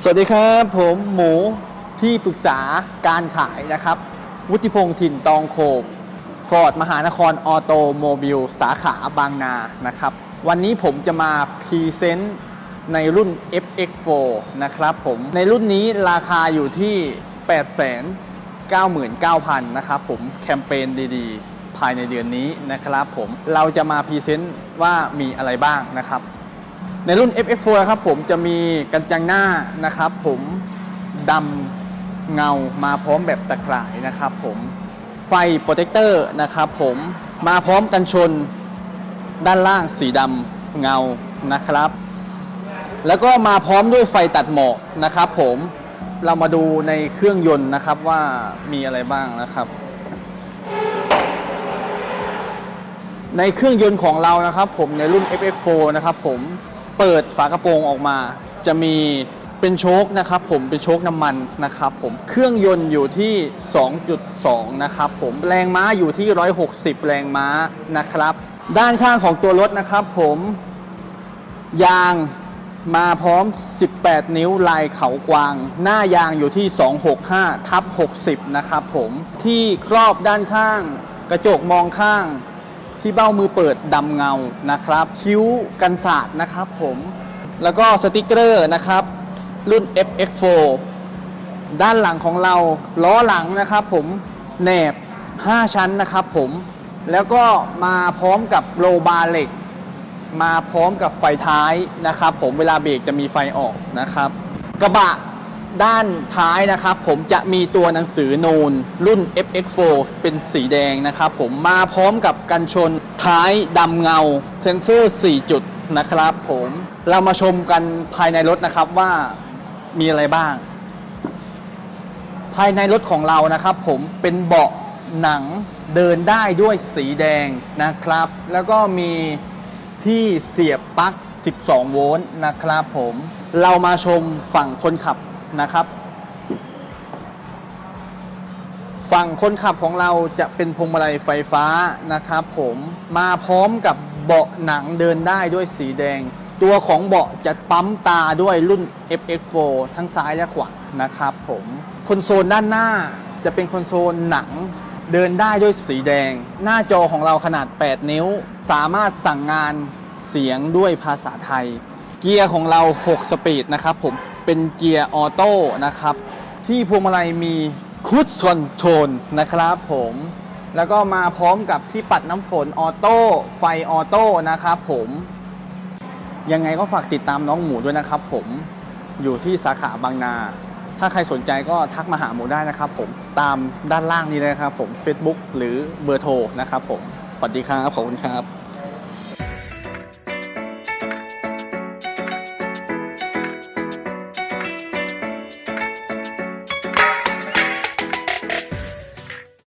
สวัสดีครับ ผมหมูที่ปรึกษาการขายนะครับ วุฒิพงษ์ถิ่นตองโคบฟอร์ดมหานครออโตโมบิลสาขาบางนานะครับ วันนี้ผมจะมาพรีเซนต์ในรุ่น FX4 นะครับผม ในรุ่นนี้ราคาอยู่ที่ 899,000 นะครับผมแคมเปญดีๆ ภายในเดือนนี้นะครับผมเราจะมาพรีเซนต์ว่ามีอะไรบ้างนะครับ ในรุ่น FF4 ครับผมจะมีกันจังหน้านะครับ ผมดำเงามาพร้อมแบบตะข่ายนะครับ ผมไฟโปรเทคเตอร์นะครับ ผมมาพร้อมกันชนด้านล่างสีดำเงานะครับ แล้วก็มาพร้อมด้วยไฟตัดหมอกนะครับ ผมเรามาดูในเครื่องยนต์นะครับว่ามีอะไรบ้างนะครับ ในเครื่องยนต์ของเรานะครับ ผมในรุ่น FF4 นะครับ ผม เปิดฝากระโปรงออกมา จะมีเป็นโชคนะครับผมเป็นโชคน้ำมันนะครับผมเครื่องยนต์อยู่ที่ 2.2 นะครับผมแรงม้าอยู่ที่ 160 แรงม้านะครับ ด้านข้างของตัวรถนะครับผมยางมาพร้อม 18 นิ้วลายเขากวาง หน้ายางอยู่ที่ 265 ทับ 60 นะครับผม ที่ครอบด้านข้าง กระจกมองข้าง ที่เบ้ามือเปิดดำเงานะครับ คิ้วกันศาสตร์นะครับผมแล้วก็สติกเกอร์นะครับ รุ่น FX4 ด้านหลังของเราล้อหลังนะครับผมแหนบ 5 ชั้นนะครับผมแล้วก็มาพร้อมกับโลบาร์เหล็ก มาพร้อมกับไฟท้ายนะครับ ผมเวลาเบรกจะมีไฟออกนะครับ กระบะ ด้านท้ายนะครับ ผมจะมีตัวหนังสือโนนรุ่น FX4 เป็นสีแดงนะครับ ผมมาพร้อมกับกันชนท้ายดำเงาเซนเซอร์ 4 จุดนะครับ ผมเรามาชมกันภายในรถนะครับว่ามีอะไรบ้าง ภายในรถของเรานะครับ ผมเป็นเบาะหนังเดินได้ด้วยสีแดงนะครับ แล้วก็มีที่เสียบปลั๊ก 12 โวลต์นะครับผม เรามาชมฝั่งคนขับ นะครับ ฝั่งคนขับของเราจะเป็นพวงมาลัยไฟฟ้านะครับผมมาพร้อมกับเบาะหนังเดินได้ด้วยสีแดง ตัวของเบาะจะปั๊มตาด้วยรุ่น FX4 ทั้งซ้ายและขวานะครับผมคอนโซลด้านหน้าจะเป็นคอนโซลหนังเดินได้ด้วยสีแดง หน้าจอของเราขนาด 8 นิ้ว สามารถสั่งงานเสียงด้วยภาษาไทย เกียร์ของเรา 6 สปีดนะครับผม เป็นเกียร์ออโต้นะครับ ที่พวงมาลัยมีคุชคอนโทรลนะครับผมแล้วก็มาพร้อมกับที่ปัดน้ำฝนออโต้ไฟออโต้นะครับผมยังไงก็ฝากติดตามน้องหมูด้วยนะครับผมอยู่ที่สาขาบางนา ถ้าใครสนใจก็ทักมาหาหมูได้นะครับผมตามด้านล่างนี้เลยนะครับผม Facebook หรือเบอร์โทรนะครับผมสวัสดีครับ ขอบคุณครับ